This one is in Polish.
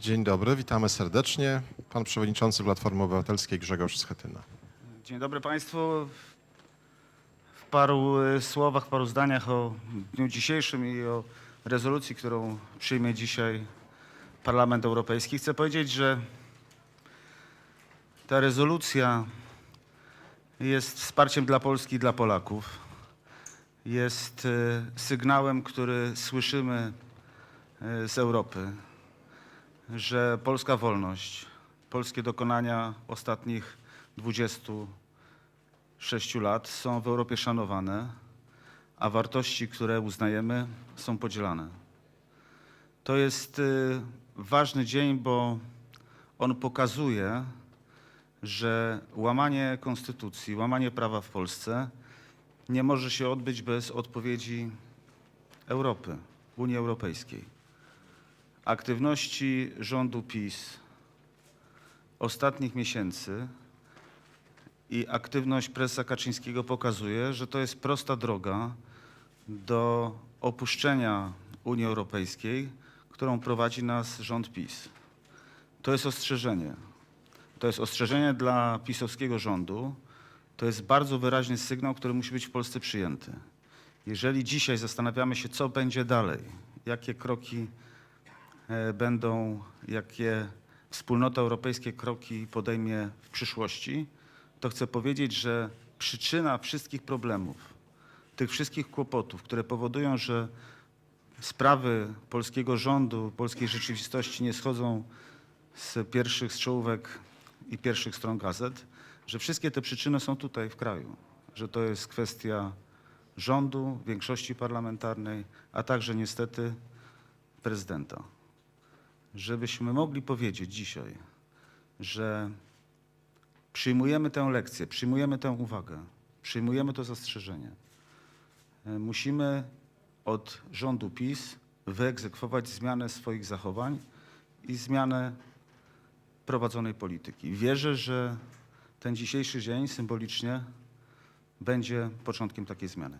Dzień dobry, witamy serdecznie. Pan przewodniczący Platformy Obywatelskiej Grzegorz Schetyna. Dzień dobry Państwu. W paru e, słowach, paru zdaniach o dniu dzisiejszym i o rezolucji, którą przyjmie dzisiaj Parlament Europejski. Chcę powiedzieć, że ta rezolucja jest wsparciem dla Polski i dla Polaków. Jest e, sygnałem, który słyszymy e, z Europy, że polska wolność, polskie dokonania ostatnich 26 lat są w Europie szanowane, a wartości, które uznajemy, są podzielane. To jest y, ważny dzień, bo on pokazuje, że łamanie konstytucji, łamanie prawa w Polsce nie może się odbyć bez odpowiedzi Europy, Unii Europejskiej. Aktywności rządu PiS ostatnich miesięcy i aktywność prezesa Kaczyńskiego pokazuje, że to jest prosta droga do opuszczenia Unii Europejskiej, którą prowadzi nas rząd PiS. To jest ostrzeżenie. To jest ostrzeżenie dla pisowskiego rządu. To jest bardzo wyraźny sygnał, który musi być w Polsce przyjęty. Jeżeli dzisiaj zastanawiamy się, co będzie dalej, jakie kroki będą, jakie wspólnota europejskie kroki podejmie w przyszłości, to chcę powiedzieć, że przyczyna wszystkich problemów, tych wszystkich kłopotów, które powodują, że sprawy polskiego rządu, polskiej rzeczywistości nie schodzą z pierwszych strzałówek i pierwszych stron gazet, że wszystkie te przyczyny są tutaj w kraju, że to jest kwestia rządu, większości parlamentarnej, a także niestety prezydenta. Żebyśmy mogli powiedzieć dzisiaj, że przyjmujemy tę lekcję, przyjmujemy tę uwagę, przyjmujemy to zastrzeżenie. E, Musimy od rządu PiS wyegzekwować zmianę swoich zachowań i zmianę prowadzonej polityki. Wierzę, że ten dzisiejszy dzień symbolicznie będzie początkiem takiej zmiany.